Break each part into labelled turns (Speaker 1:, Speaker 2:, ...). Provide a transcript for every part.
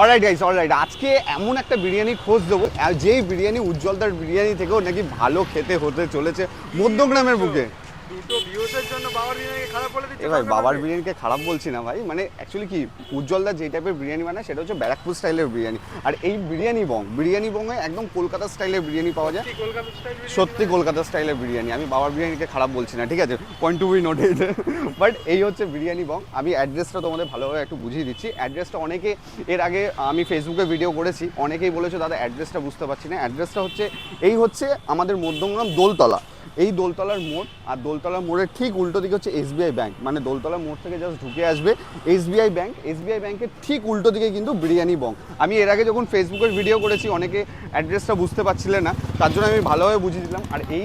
Speaker 1: Alright guys alright আজকে এমন একটা বিরিয়ানি খোঁজ দেবো। যেই বিরিয়ানি উজ্জ্বলদার বিরিয়ানি থেকেও নাকি ভালো খেতে হতে চলেছে মধ্যগ্রামের বুকে।
Speaker 2: দুটো ভিউসের জন্য বাবার বিরিয়ানি খারাপ বলে দিচ্ছে
Speaker 1: এ ভাই বাবার বিরিয়ানিকে খারাপ বলছি না ভাই মানে অ্যাকচুয়ালি কি উজ্জ্বলদা যে টাইপের বিরিয়ানি বানায় সেটা হচ্ছে ব্যারাকপুর স্টাইলের বিরিয়ানি। আর এই বিরিয়ানি বং বিরিয়ানি বংয়ে একদম কলকাতা স্টাইলের বিরিয়ানি পাওয়া যায়। সত্যি কলকাতা স্টাইলের বিরিয়ানি? আমি বাবার বিরিয়ানিকে খারাপ বলছি না ঠিক আছে? Point to be noted but এই হচ্ছে বিরিয়ানি বং আমি অ্যাড্রেসটা তোমাদের ভালোভাবে একটু বুঝিয়ে দিচ্ছি। অ্যাড্রেসটা অনেকে এর আগে আমি ফেসবুকে ভিডিও করেছি অনেকেই বলেছে দাদা অ্যাড্রেসটা বুঝতে পারছি না। অ্যাড্রেসটা হচ্ছে এই হচ্ছে আমাদের মধ্যমগ্রাম দোলতলা। এই দোলতলার মোড়, আর দোলতলার মোড়ের ঠিক উল্টো দিকে হচ্ছে এসবিআই ব্যাংক মানে দোলতলার মোড় থেকে জাস্ট ঢুকে আসবে এসবিআই ব্যাংক এসবিআই ব্যাংকের ঠিক উল্টো দিকে কিন্তু বিরিয়ানি বং। আমি এর আগে যখন ফেসবুকের ভিডিও করেছি, অনেকে অ্যাড্রেসটা বুঝতে পারছিলেন না, তার জন্য আমি ভালোভাবে বুঝিয়ে দিলাম। আর এই,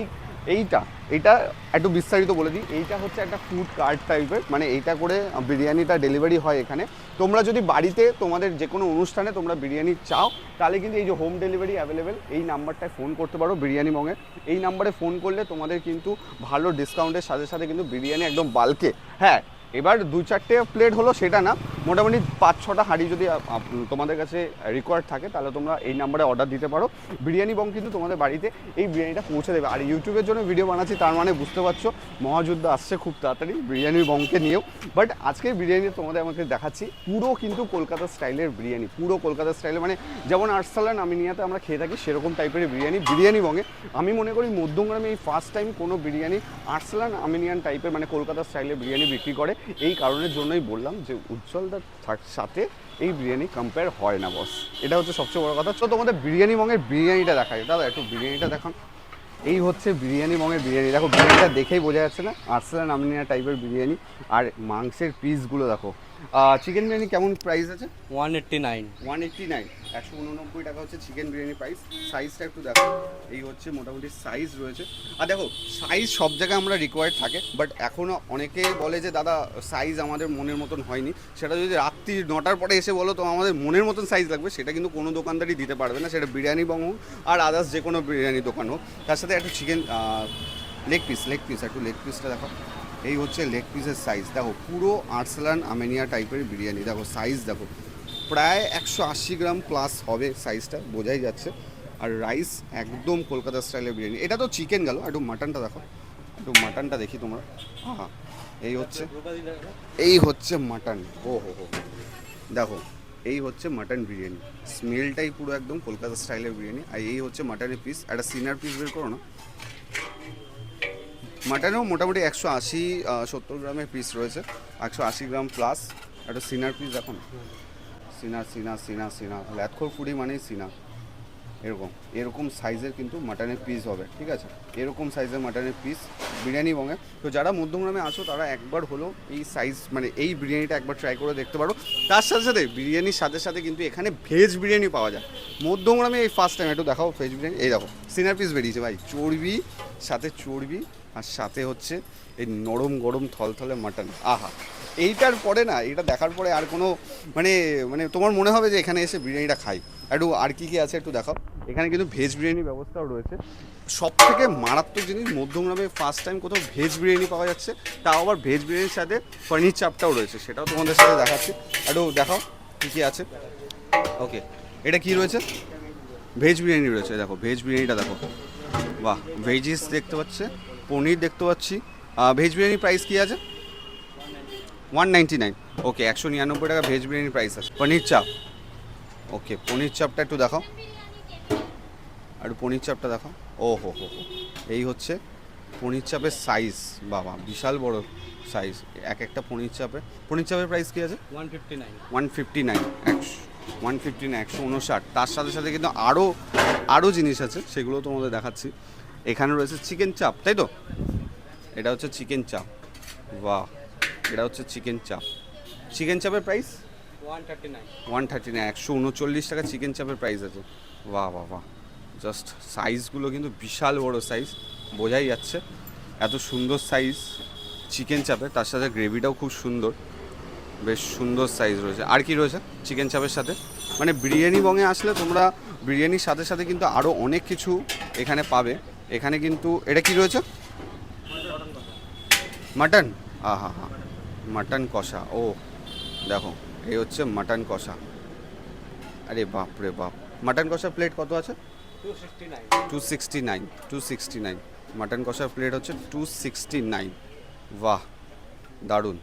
Speaker 1: এইটা এটা একটু বিস্তারিত বলে দিই। এইটা হচ্ছে একটা ফুড কার্ট টাইপের মানে এইটা করে বিরিয়ানিটা ডেলিভারি হয় এখানে। তোমরা যদি বাড়িতে তোমাদের যে কোনো অনুষ্ঠানে তোমরা বিরিয়ানি চাও, তাহলে কিন্তু এই যে হোম ডেলিভারি অ্যাভেলেবেল এই নাম্বারটায় ফোন করতে পারো বিরিয়ানি মঙে এই নাম্বারে ফোন করলে তোমাদের কিন্তু ভালো ডিসকাউন্টের সাথে সাথে কিন্তু বিরিয়ানি একদম বালকে হ্যাঁ এবার দু চারটে প্লেট হলো, সেটা না। মোটামুটি পাঁচ, ছটা হাঁড়ি যদি তোমাদের কাছে রিকোয়ার্ড থাকে, তাহলে তোমরা এই নাম্বারে অর্ডার দিতে পারো। বিরিয়ানি বং কিন্তু তোমাদের বাড়িতে এই বিরিয়ানিটা পৌঁছে দেবে। আর ইউটিউবের জন্য ভিডিও বানাচ্ছি, তার মানে বুঝতে পারছ, মহাযুদ্ধ আসছে খুব তাড়াতাড়ি বিরিয়ানি বংকে নিয়েও। বাট আজকে বিরিয়ানি তোমাদের আমাকে দেখাচ্ছি, পুরো কিন্তু কলকাতা স্টাইলের বিরিয়ানি, পুরো কলকাতা স্টাইলের মানে যেমন আর্সালান, আমিনিয়াতে আমরা খেয়ে থাকি, সেরকম টাইপের বিরিয়ানি বিরিয়ানি বঙ্গে আমি মনে করি মধ্যমগ্রামে এই ফার্স্ট টাইম কোনো বিরিয়ানি আর্সালান, আমিনিয়ান টাইপের মানে কলকাতা স্টাইলের বিরিয়ানি বিক্রি করে। এই কারণের জন্যই বললাম যে উজ্জ্বলদার সাথে এই বিরিয়ানি কম্পেয়ার হয় না বস এটা হচ্ছে সবচেয়ে বড় কথা। তো তোমাদের বিরিয়ানি মঙ্গের বিরিয়ানিটা দেখাই। দাদা, একটু বিরিয়ানিটা দেখান। এই হচ্ছে বিরিয়ানি মঙ্গের বিরিয়ানি। দেখো, বিরিয়ানিটা দেখেই বোঝা যাচ্ছে না। আর্সেলা আমিনিয়া টাইপের বিরিয়ানি। আর মাংসের পিসগুলো দেখো। চিকেন বিরিয়ানি কেমন প্রাইস আছে?
Speaker 3: One eighty nine
Speaker 1: one eighty nine একশো উননব্বই টাকা হচ্ছে চিকেন বিরিয়ানি প্রাইস সাইজটা একটু দেখো। এই হচ্ছে মোটামুটি সাইজ রয়েছে। আর দেখো সাইজ সব জায়গায় আমরা রিকোয়ার্ড থাকে বাট এখনও অনেকে বলে যে দাদা সাইজ আমাদের মনের মতন হয়নি। সেটা যদি রাত্রি নটার পরে এসে বলো তো আমাদের মনের মতন সাইজ লাগবে। সেটা কিন্তু কোনো দোকানদারই দিতে পারবে না। সেটা বিরিয়ানি বং হোক আর আদার্স যে কোনো বিরিয়ানি দোকান হোক। তার সাথে একটু chicken leg piece leg piece একটু লেগ পিসটা দেখো। এই হচ্ছে লেগ পিসের সাইজ দেখো, পুরো আর্সেলান আমেনিয়া টাইপের বিরিয়ানি। দেখো সাইজ দেখো, প্রায় একশো আশি গ্রাম প্লাস হবে সাইজটা বোঝাই যাচ্ছে। আর রাইস একদম কলকাতা স্টাইলের বিরিয়ানি। এটা তো চিকেন গেল, একটু মাটনটা দেখো। একটু মাটনটা দেখি তোমরা। হ্যাঁ এই হচ্ছে এই হচ্ছে মাটন ও হো হো। দেখো, এই হচ্ছে মাটন বিরিয়ানি। স্মেলটাই পুরো একদম কলকাতা স্টাইলের বিরিয়ানি। আর এই হচ্ছে মাটনের পিস একটা সিনার পিস বের করো না। মাটনেও মোটামুটি একশো আশি সত্তর গ্রামের পিস রয়েছে। একশো আশি গ্রাম প্লাস একটা সিনার পিস এখন সিনা সিনা সিনা সিনা ল্যাথখোর ফুডি মানেই সিনা এরকম এরকম সাইজের কিন্তু মাটনের পিস হবে, ঠিক আছে? এরকম সাইজের মাটনের পিস বিরিয়ানি বঙে। তো যারা মধ্যমগ্রামে আসো তারা একবার হলো এই সাইজ মানে এই বিরিয়ানিটা একবার ট্রাই করে দেখতে পারো। তার সাথে সাথে বিরিয়ানির সাথে সাথে কিন্তু এখানে ভেজ বিরিয়ানি পাওয়া যায়। মধ্যমগ্রামে এই ফার্স্ট টাইম একটু দেখাও ভেজ বিরিয়ানি। এই দেখো, সিনার পিস বেরিয়েছে ভাই। চর্বি, সাথে চর্বি আর সাথে হচ্ছে এই নরম গরম থলথলে মাটন। আহা, এইটার পরে না এটা দেখার পরে আর কোনো মানে মানে তোমার মনে হবে যে এখানে এসে বিরিয়ানিটা খাই। একটু আর কি কি আছে একটু দেখাও। এখানে কিন্তু ভেজ বিরিয়ানির ব্যবস্থাও রয়েছে। সব থেকে মারাত্মক জিনিস মধ্যমগ্রামে ফার্স্ট টাইম কোথাও ভেজ বিরিয়ানি পাওয়া যাচ্ছে, তাও আবার ভেজ বিরিয়ানির সাথে পনির চাপটাও রয়েছে, সেটাও তোমাদের সাথে দেখাচ্ছি। একটু দেখাও কী কী আছে। ওকে এটা কি রয়েছে? ভেজ বিরিয়ানি রয়েছে, দেখো ভেজ বিরিয়ানিটা দেখো। বাহ ভেজিস দেখতে পাচ্ছে। পনির দেখতে পাচ্ছি। ভেজ বিরিয়ানির প্রাইস কী আছে? ওয়ান নাইনটি নাইন ওকে একশো নিরানব্বই টাকা ভেজ বিরিয়ানির প্রাইস আছে। পনির চাপ। ওকে পনির চাপটা একটু দেখাও। আর পনির চাপটা দেখাও। ও হো হো হো। এই হচ্ছে পনির চাপের সাইজ বাবা বিশাল বড় সাইজ এক একটা পনির চাপে। পনির চাপের প্রাইস কী আছে?
Speaker 3: One fifty nine
Speaker 1: one fifty nine একশো ওয়ান ফিফটি নাইন একশো উনষাট। তার সাথে সাথে কিন্তু আরও আরও জিনিস আছে। সেগুলো তোমাদের দেখাচ্ছি। এখানে রয়েছে চিকেন চাপ তাই তো? এটা হচ্ছে চিকেন চাপ। বাহ এটা হচ্ছে চিকেন চাপ। চিকেন চাপের price
Speaker 3: one thirty nine
Speaker 1: one thirty nine একশো উনচল্লিশ টাকা চিকেন চাপের প্রাইস আছে। বাহ বাহ বাহ। জাস্ট সাইজগুলো কিন্তু বিশাল বড় সাইজ বোঝাই যাচ্ছে। এত সুন্দর সাইজ চিকেন চাপে তার সাথে গ্রেভিটাও খুব সুন্দর। বেশ সুন্দর সাইজ রয়েছে। আর কি রয়েছে চিকেন চাপের সাথে? মানে বিরিয়ানি বঙে আসলে তোমরা বিরিয়ানির সাথে সাথে কিন্তু আরও অনেক কিছু এখানে পাবে। এখানে কিন্তু এটা কি রয়েছে? মাটন? আহা হা হা মাটন কষা ও দেখো এই হচ্ছে মাটন কষা। আরে বাপ রে বাপ মাটন কষা প্লেট কত আছে?
Speaker 3: Two sixty nine
Speaker 1: two sixty nine two sixty nine mutton কষার প্লেট হচ্ছে টু সিক্সটি নাইন বাহ দারুণ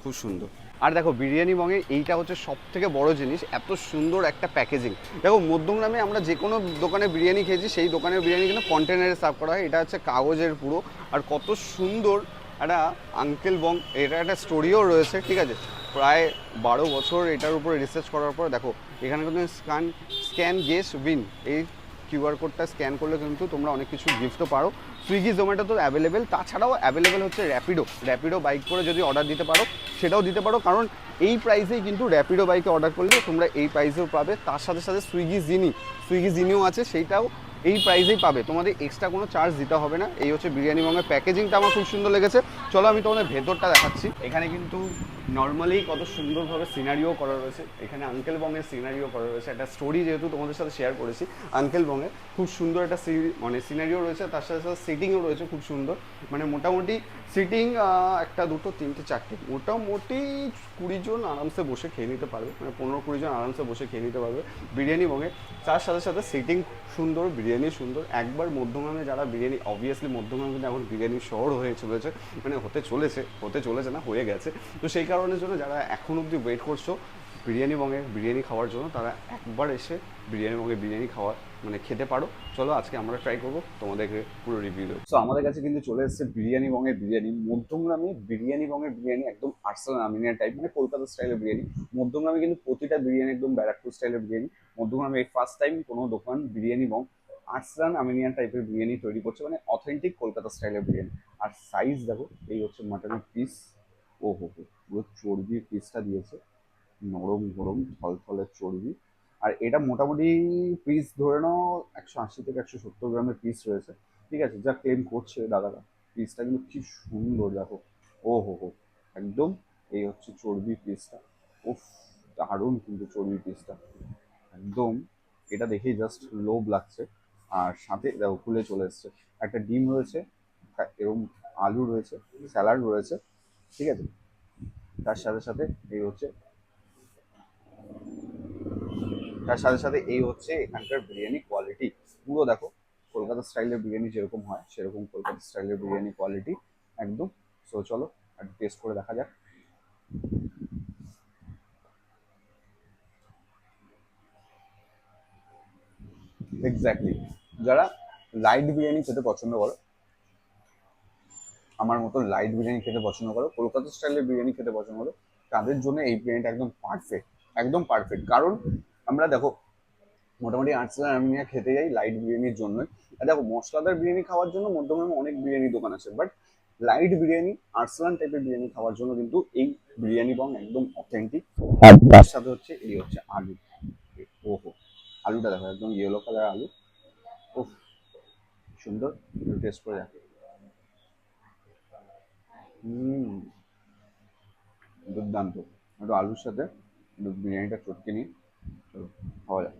Speaker 1: খুব সুন্দর। আর দেখো, বিরিয়ানি বঙে এইটা হচ্ছে সব থেকে বড় জিনিস, এত সুন্দর একটা প্যাকেজিং দেখো, মধ্যমগ্রামে আমরা যে কোনো দোকানে বিরিয়ানি খেয়েছি, সেই দোকানের বিরিয়ানি কিন্তু কন্টেনারে সার্ভ করা হয়। এটা হচ্ছে কাগজের পুরো। আর কত সুন্দর একটা আঙ্কেল বং, এটা একটা স্টোরিও রয়েছে, ঠিক আছে? প্রায় বারো বছর এটার উপরে রিসার্চ করার পর দেখো, এখানে কিন্তু স্ক্যান স্ক্যান গেস উইন এই কিউআর কোডটা স্ক্যান করলে কিন্তু তোমরা অনেক কিছু গিফটও পারো। সুইগি জোম্যাটো তো অ্যাভেলেবেল তাছাড়াও অ্যাভেলেবেল হচ্ছে র্যাপিডো র্যাপিডো বাইক করে যদি অর্ডার দিতে পারো, সেটাও দিতে পারো। কারণ এই প্রাইসেই কিন্তু র্যাপিডো বাইকে অর্ডার করলে তোমরা এই প্রাইসেও পাবে। তার সাথে সাথে সুইগি জিনি সুইগি জিনিও আছে, সেইটাও এই প্রাইসেই পাবে। তোমাদের এক্সট্রা কোনো চার্জ দিতে হবে না। এই হচ্ছে বিরিয়ানি বঙ্গের প্যাকেজিংটা আমার খুব সুন্দর লেগেছে। চলো আমি তোমাদের ভেতরটা দেখাচ্ছি। এখানে কিন্তু নর্মালি কত সুন্দরভাবে সিনারিও করা রয়েছে। এখানে আঙ্কেল বংয়ের সিনারিও করা রয়েছে। একটা স্টোরি যেহেতু তোমাদের সাথে শেয়ার করেছি আঙ্কেল বঙ্গে খুব সুন্দর একটা মানে সিনারিও রয়েছে, তার সাথে সাথে সিটিংও রয়েছে খুব সুন্দর। মানে মোটামুটি সিটিং একটা, দুটো, তিনটে, চারটে, মোটামুটি কুড়ি জন আরামসে বসে খেয়ে নিতে পারবে। মানে পনেরো, কুড়ি জন আরামসে বসে খেয়ে নিতে পারবে বিরিয়ানি বঙ্গে তার সাথে সাথে সিটিং সুন্দর, বিরিয়ানি সুন্দর। একবার মধ্যমগ্রামে যারা বিরিয়ানি অবভিয়াসলি মধ্যমগ্রাম এখন বিরিয়ানি শহর হয়ে চলেছে মানে হতে চলেছে হতে চলেছে না, হয়ে গেছে। তো সেই কারণের জন্য যারা এখন অবধি ওয়েট করছ, বিরিয়ানি বঙ্গে বিরিয়ানি খাওয়ার জন্য, তারা একবার এসে বিরিয়ানি বঙ্গে বিরিয়ানি খাওয়ার মানে খেতে পারো। চলো আজকে আমরা ট্রাই করব তোমাদেরকে পুরো রিভিউ দেবো। তো আমাদের কাছে কিন্তু চলে এসেছে বিরিয়ানি বঙ্গের বিরিয়ানি, মধ্যমগ্রামে বিরিয়ানি বঙ্গের বিরিয়ানি, একদম আর্সাল আমিনিয়া টাইপ মানে কলকাতা স্টাইলের বিরিয়ানি। মধ্যমগ্রামে কিন্তু প্রতিটা বিরিয়ানি একদম ব্যারাকপুর স্টাইলের বিরিয়ানি। মধ্যমগ্রামে ফার্স্ট টাইম কোনো দোকান বিরিয়ানি বং আর্সলান আমিনিয়ান টাইপের বিরিয়ানি তৈরি করছে মানে অথেন্টিক কলকাতা স্টাইলের বিরিয়ানি। আর সাইজ দেখো, এই হচ্ছে মাটনের পিস ও হো হো পুরো চর্বির পিসটা দিয়েছে। নরম, গরম থলথলের চর্বি। আর এটা মোটামুটি পিস ধরে নাও একশো আশি থেকে একশো সত্তর গ্রামের পিস রয়েছে। ঠিক আছে, যা ক্লেম করছে দাদারা। পিসটা কিন্তু কি সুন্দর, দেখো। ও হো হো একদম এই হচ্ছে চর্বি পিসটা উফ, দারুণ কিন্তু চর্বি পিসটা একদম, এটা দেখেই জাস্ট লোভ লাগছে। আর সাথে দেখো খুলে চলে এসছে। একটা ডিম রয়েছে এরকম আলু রয়েছে, স্যালাড রয়েছে। ঠিক আছে? তার সাথে সাথে এই হচ্ছে, তার সাথে সাথে এই হচ্ছে এখানকার বিরিয়ানি কোয়ালিটি পুরো দেখো, কলকাতা স্টাইলের বিরিয়ানি যেরকম হয়, সেরকম কলকাতা স্টাইলের বিরিয়ানি কোয়ালিটি একদম। সো চলো, একটু টেস্ট করে দেখা যাক। এক্স্যাক্টলি যারা লাইট বিরিয়ানি খেতে পছন্দ করো আমার মতো লাইট বিরিয়ানি খেতে পছন্দ করো। কলকাতা স্টাইলের বিরিয়ানি খেতে পছন্দ করো। তাদের জন্য এই বিরিয়ানিটা একদম পারফেক্ট একদম পারফেক্ট কারণ আমরা দেখো, মোটামুটি আর্টসেলার আমি খেতে যাই লাইট বিরিয়ানির জন্যই। দেখো, মশলাদার বিরিয়ানি খাওয়ার জন্য মধ্যমগ্রামে অনেক বিরিয়ানি দোকান আছে। বাট লাইট বিরিয়ানি আর্সেলান টাইপের বিরিয়ানি খাওয়ার জন্য কিন্তু এই বিরিয়ানি বং একদম অথেন্টিক আর তার সাথে হচ্ছে এই হচ্ছে আলু। ওহো, আলুটা দেখো, একদম ইয়েলো কালার আলু। ও সুন্দর টেস্ট করে দেখো। হুম। দুর্দান্ত। একটু আলুর সাথে বিরিয়ানিটা চটকে নিই চলো খাওয়া যাক।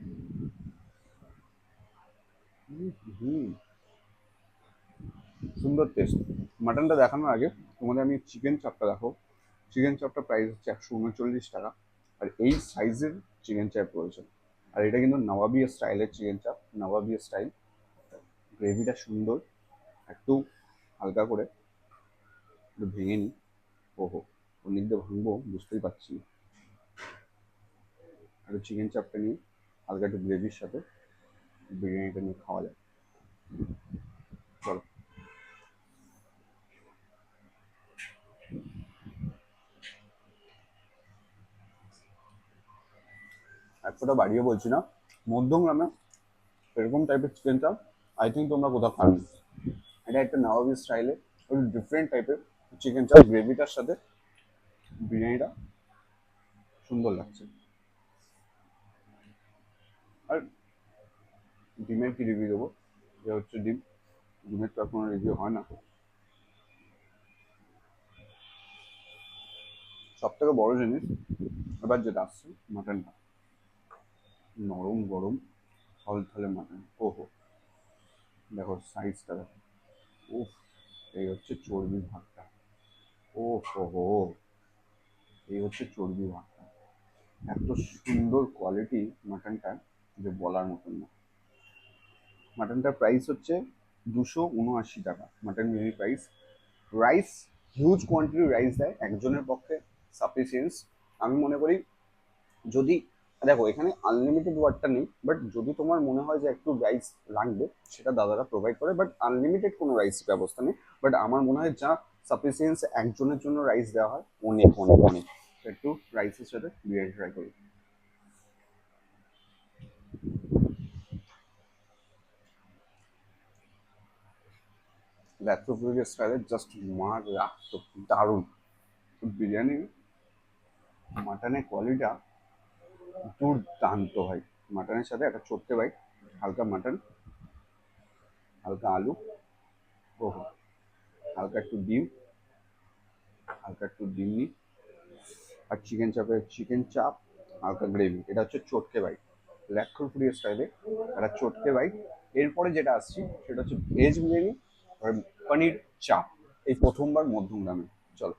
Speaker 1: সুন্দর টেস্ট মাটনটা দেখানোর আগে তোমাদের আমি চিকেন চাপটা দেখো চিকেন চাপটা প্রাইস হচ্ছে একশো উনচল্লিশ টাকা। আর এই সাইজের চিকেন চাপ রয়েছে। আর এটা কিন্তু নবাবী স্টাইলের চিকেন চাপ নবাবী স্টাইল গ্রেভিটা সুন্দর, একটু হালকা করে। ভেঙে নিই ওহো দিক দিয়ে ভাঙবো, বুঝতেই পারছি না। একটু চিকেন চাপটা নিয়ে হালকা একটু গ্রেভির সাথে বিরিয়ানিটা নিয়ে খাওয়া যায় চলো। এক ফোঁটা বাড়িয়ে বলছি না, মধ্যমগ্রামে এরকম টাইপের চিকেন চাপ আই থিঙ্ক তোমরা কোথাও খাবে। এটা একটা নবাবি স্টাইলে ডিফারেন্ট টাইপের চিকেন চাপ গ্রেভিটার সাথে বিরিয়ানিটা সুন্দর লাগছে। আর ডিমের কি রিভিউ দেবো? যে হচ্ছে ডিম। ডিমের তো কোনো রিভিউ হয় না। সব থেকে বড় জিনিস এবার যেটা আসছে মাটনটা নরম গরম থলথলে মাটন ওহো। দেখো সাইজটা দেখো। উফ, এই হচ্ছে চর্বি ভাগটা ও হো এই হচ্ছে চর্বি ভাগটা এত সুন্দর কোয়ালিটি মাটনটা যে বলার মতন না। মাটনটার প্রাইস হচ্ছে দুশো উনআশি টাকা। Mutton biryani price rice huge quantity rice দেয় একজনের পক্ষে সাফিসিয়েন্স আমি মনে করি যদি, দেখো এখানে আনলিমিটেড ওয়ার্ডটা নেই বাট যদি তোমার মনে হয় যে একটু রাইস লাগবে, সেটা দাদারা প্রোভাইড করে বাট আনলিমিটেড কোনো রাইস ব্যবস্থা নেই। বাট আমার মনে হয় যা সাফিসিয়েন্স একজনের জন্য রাইস দেওয়া হয় অনেক অনেক অনেক একটু রাইসের সাথে বিরিয়ানি ট্রাই করি। ল্যাথ্রোপুরের স্টাইলে জাস্ট মার রাখতো দারুণ। বিরিয়ানি, মাটনের কোয়ালিটিটা দুর্দান্ত হয়। মাটনের সাথে একটা চটকে ভাই হালকা মাটন, হালকা আলু, ওহো, হালকা একটু ডিম। হালকা একটু ডিম নিই আর চিকেন চাপের চিকেন চাপ হালকা গ্রেভি এটা হচ্ছে চটকে বাইট ল্যাক্ষরপুরি স্টাইলে একটা চটকে বাইট এরপরে যেটা আসছি, সেটা হচ্ছে ভেজ বিরিয়ানি আর পনির চাপ এই প্রথমবার মধ্যম দামে। চলো।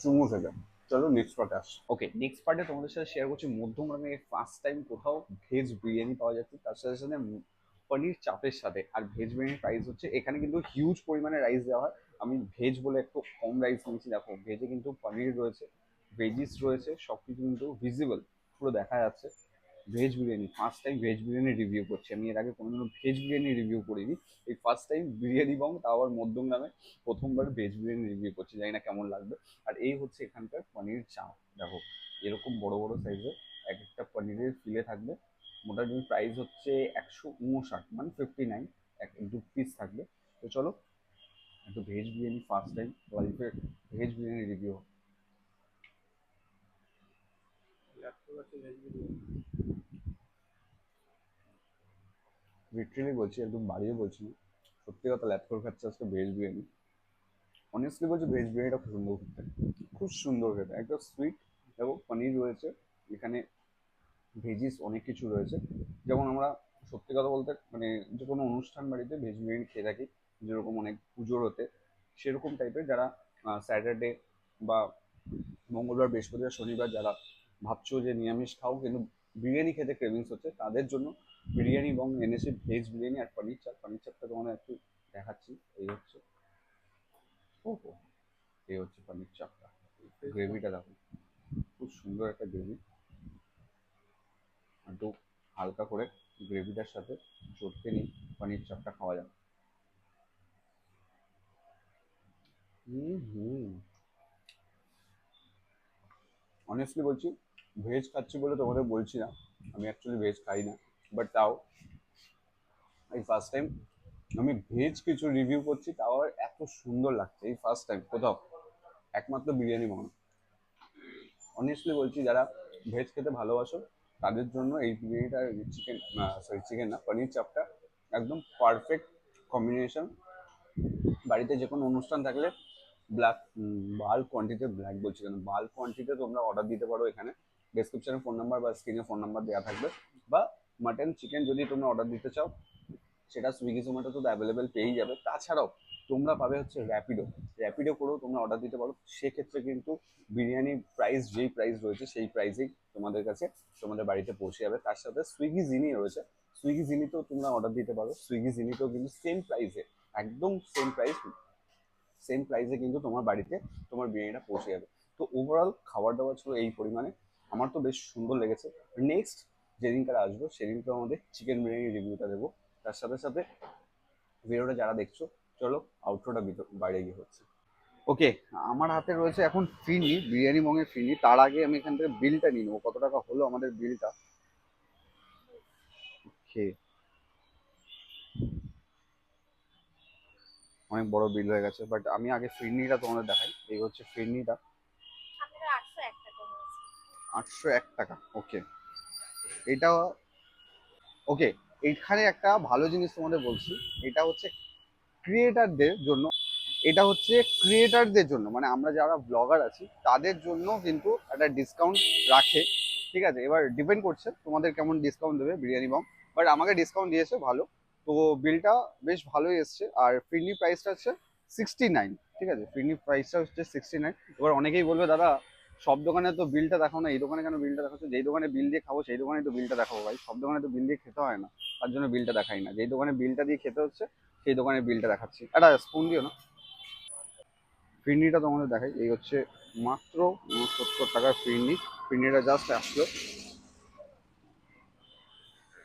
Speaker 1: চুমু খেতে চলো নেক্সট পার্টে আস। ওকে নেক্সট পার্টে তোমাদের সাথে শেয়ার করছি মধ্যম দামে ফার্স্ট টাইম কোথাও ভেজ বিরিয়ানি পাওয়া যাচ্ছে, তার সাথে সাথে পনির চাপের সাথে। আর ভেজ বিরিয়ানির প্রাইস হচ্ছে, এখানে কিন্তু হিউজ পরিমাণে রাইস দেওয়া হয়। আমি ভেজ বলে একটু কম রাইস নিয়েছি, দেখো ভেজে কিন্তু পনির রয়েছে ভেজিস রয়েছে সব কিছু কিন্তু ভিজিবল পুরো দেখা যাচ্ছে। Veg biryani first time veg biryani review করছি। আমি এর আগে কোনোদিনও ভেজ বিরিয়ানি রিভিউ করিনি। এই ফার্স্ট টাইম বিরিয়ানি বং তাও আবার মধ্যম দামে প্রথমবার ভেজ বিরিয়ানি রিভিউ করছি, জানি না কেমন লাগবে। আর এই হচ্ছে এখানকার পনির চাপ দেখো, এরকম বড় বড় সাইজের এক একটা পনিরের ফিলে থাকবে। মোটামুটি প্রাইস হচ্ছে একশো উনষাট মানে ফিফটি নাইন এক দু পিস থাকবে। তো চলো, একটু ভেজ বিরিয়ানি ফার্স্ট টাইম লাইফে ভেজ বিরিয়ানি রিভিউ লিটারেলি বলছি, একদম বাড়িয়ে বলছি, সত্যি কথা ল্যাপটপ খাচ্ছে আজকে ভেজ বিরিয়ানি অনেস্টলি বলছি ভেজ বিরিয়ানিটা খুব সুন্দর খেতে খুব সুন্দর খেতে একটা সুইট এবং পনির রয়েছে, এখানে ভেজিস অনেক কিছু রয়েছে। যেমন আমরা সত্যি কথা বলতে মানে যে কোনো অনুষ্ঠান বাড়িতে ভেজ বিরিয়ানি খেয়ে থাকি, যেরকম অনেক পুজোর হতে, সেরকম টাইপের যারা স্যাটারডে বা মঙ্গলবার, বৃহস্পতিবার, শনিবার যারা ভাবছ যে নিরামিষ খাও, কিন্তু বিরিয়ানি খেতে ক্রেভিংস হচ্ছে, তাদের জন্য বিরিয়ানি এবং এনেছে ভেজ বিরিয়ানি আর পনির চাপ, পনির চাপটা তোমাদের একটু দেখাচ্ছি, এই হচ্ছে। ওহো, এই হচ্ছে পনির চাপটা, গ্রেভিটা দেখো। খুব সুন্দর একটা গ্রেভি। একটু হালকা করে গ্রেভিটার সাথে চটকে নিই পনির চাপটা খাওয়া যাবে। হুম হুম। অনেস্টলি বলছি ভেজ খাচ্ছি বলে তোমাদের বলছি না। আমি অ্যাকচুয়ালি ভেজ খাই না বাট তাও। এই ফার্স্ট টাইম আমি ভেজ কিছু রিভিউ করছি, তাও এত সুন্দর লাগছে এই ফার্স্ট টাইম কোথাও। একমাত্র বিরিয়ানি মনে অনেস্টলি বলছি, যারা ভেজ খেতে ভালোবাসো, তাদের জন্য এই বিরিয়ানিটা চিকেন সরি চিকেন না পনির চাপটা একদম পারফেক্ট কম্বিনেশন বাড়িতে যে কোনো অনুষ্ঠান থাকলে ব্ল্যাক বাল্ক কোয়ান্টিটিতে ব্ল্যাক বলছি কেন বাল্ক কোয়ান্টিটিতে তোমরা অর্ডার দিতে পারো এখানে। ডেসক্রিপশনে ফোন নাম্বার বা স্ক্রিনে ফোন নাম্বার দেওয়া থাকবে। বা মাটন চিকেন যদি তোমরা অর্ডার দিতে চাও, সেটা সুইগি জোম্যাটো তো অ্যাভেলেবেল পেয়েই যাবে। তাছাড়াও তোমরা পাবে হচ্ছে র্যাপিডো র্যাপিডো করেও তোমরা অর্ডার দিতে পারো। সেক্ষেত্রে কিন্তু বিরিয়ানির প্রাইস যেই প্রাইস রয়েছে, সেই প্রাইসেই তোমাদের কাছে তোমাদের বাড়িতে পৌঁছে যাবে। তার সাথে সুইগি জিনি রয়েছে। সুইগি জিনিতেও তোমরা অর্ডার দিতে পারো। সুইগি জিনিতেও কিন্তু সেম প্রাইসে একদম সেম প্রাইস সেম প্রাইসে কিন্তু তোমার বাড়িতে তোমার বিরিয়ানিটা পৌঁছে যাবে। তো ওভারঅল খাবার দাবার ছিল এই পরিমাণে। আমার তো বেশ সুন্দর লেগেছে। নেক্সট যেদিনকার আসব, সেদিনকে আমাদের চিকেন বিরিয়ানি রিভিউটা দেবো। তার সাথে সাথে ভিডিওটা যারা দেখছ, চলো আউটরোটা বাইরে গিয়ে হচ্ছে। ওকে আমার হাতে রয়েছে এখন ফিনি, বিরিয়ানি মঙের ফিনি। তার আগে আমি এখান থেকে বিলটা নিয়ে নেব। কত টাকা হলো আমাদের বিলটা ওকে অনেক বড় বিল হয়ে গেছে বাট আমি আগে ফিরনিটা তোমাদের দেখাই। এই হচ্ছে ফিরনিটা
Speaker 4: আপনার আটশো এক টাকা হয়েছে
Speaker 1: আটশো এক টাকা ওকে এটা ওকে এইখানে একটা ভালো জিনিস তোমাদের বলছি, এটা হচ্ছে ক্রিয়েটারদের জন্য, এটা হচ্ছে ক্রিয়েটারদের জন্য মানে আমরা যারা ব্লগার আছি, তাদের জন্য কিন্তু একটা ডিসকাউন্ট রাখে, ঠিক আছে? এবার ডিপেন্ড করছে, তোমাদের কেমন ডিসকাউন্ট দেবে, বিরিয়ানি বং বাট আমাকে ডিসকাউন্ট দিয়েছে ভালো, তো বিলটা বেশ ভালোই এসছে, আর ফিরনি প্রাইসটা হচ্ছে সিক্সটি নাইন ঠিক আছে? ফিরনি প্রাইসটা হচ্ছে সিক্সটি নাইন এবার অনেকেই বলবে, দাদা সব দোকানে তো বিলটা দেখাও না, এই দোকানে কেন বিলটা দেখাচ্ছ? যেই দোকানে বিল দিয়ে খাব, সেই দোকানে তো বিলটা দেখাবো ভাই। সব দোকানে তো বিল দিয়ে খেতে হয় না, তার জন্য বিলটা দেখাই না। যেই দোকানে বিলটা দিয়ে খেতে হচ্ছে, সেই দোকানে বিলটা দেখাচ্ছি। একটা স্পুন দিও না। ফিরনিটা তোমাদের দেখাই, এই হচ্ছে মাত্র সত্তর টাকার ফিরনি। ফিরনিটা জাস্ট আসলো।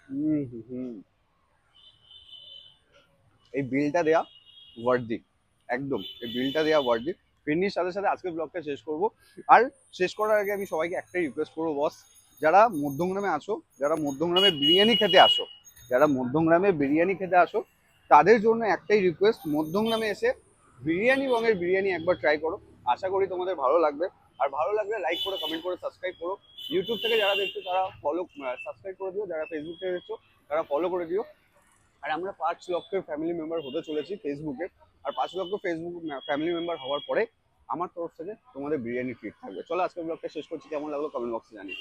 Speaker 1: হুম হুম এই বিলটা দেয়া ওয়ার্দি একদম। এই বিলটা দেয়া ওয়ার্দি ফিরনির সাথে সাথে আজকের ব্লগটা শেষ করব। আর শেষ করার আগে আমি সবাইকে একটাই রিকোয়েস্ট করব বস যারা মধ্যমগ্রামে আসো যারা মধ্যমগ্রামে বিরিয়ানি খেতে আসো, যারা মধ্যমগ্রামে বিরিয়ানি খেতে আসো, তাদের জন্য একটাই রিকোয়েস্ট মধ্যমগ্রামে এসে বিরিয়ানি বঙের বিরিয়ানি একবার ট্রাই করো। আশা করি তোমাদের ভালো লাগবে। আর ভালো লাগলে লাইক করো কমেন্ট করে সাবস্ক্রাইব করো। ইউটিউব থেকে যারা দেখছ, তারা ফলো সাবস্ক্রাইব করে দিও। যারা ফেসবুক থেকে দেখছ, তারা ফলো করে দিও। আর আমরা পাঁচ লক্ষের ফ্যামিলি মেম্বার হতে চলেছি ফেসবুকে আর পাঁচ লক্ষ ফেসবুক ফ্যামিলি মেম্বার হওয়ার পরে আমার তরফ থেকে তোমাদের বিরিয়ানি ট্রিট থাকবে। চলো আজকের ব্লগটা শেষ করছি। কেমন লাগল কমেন্ট বক্সে জানিয়ে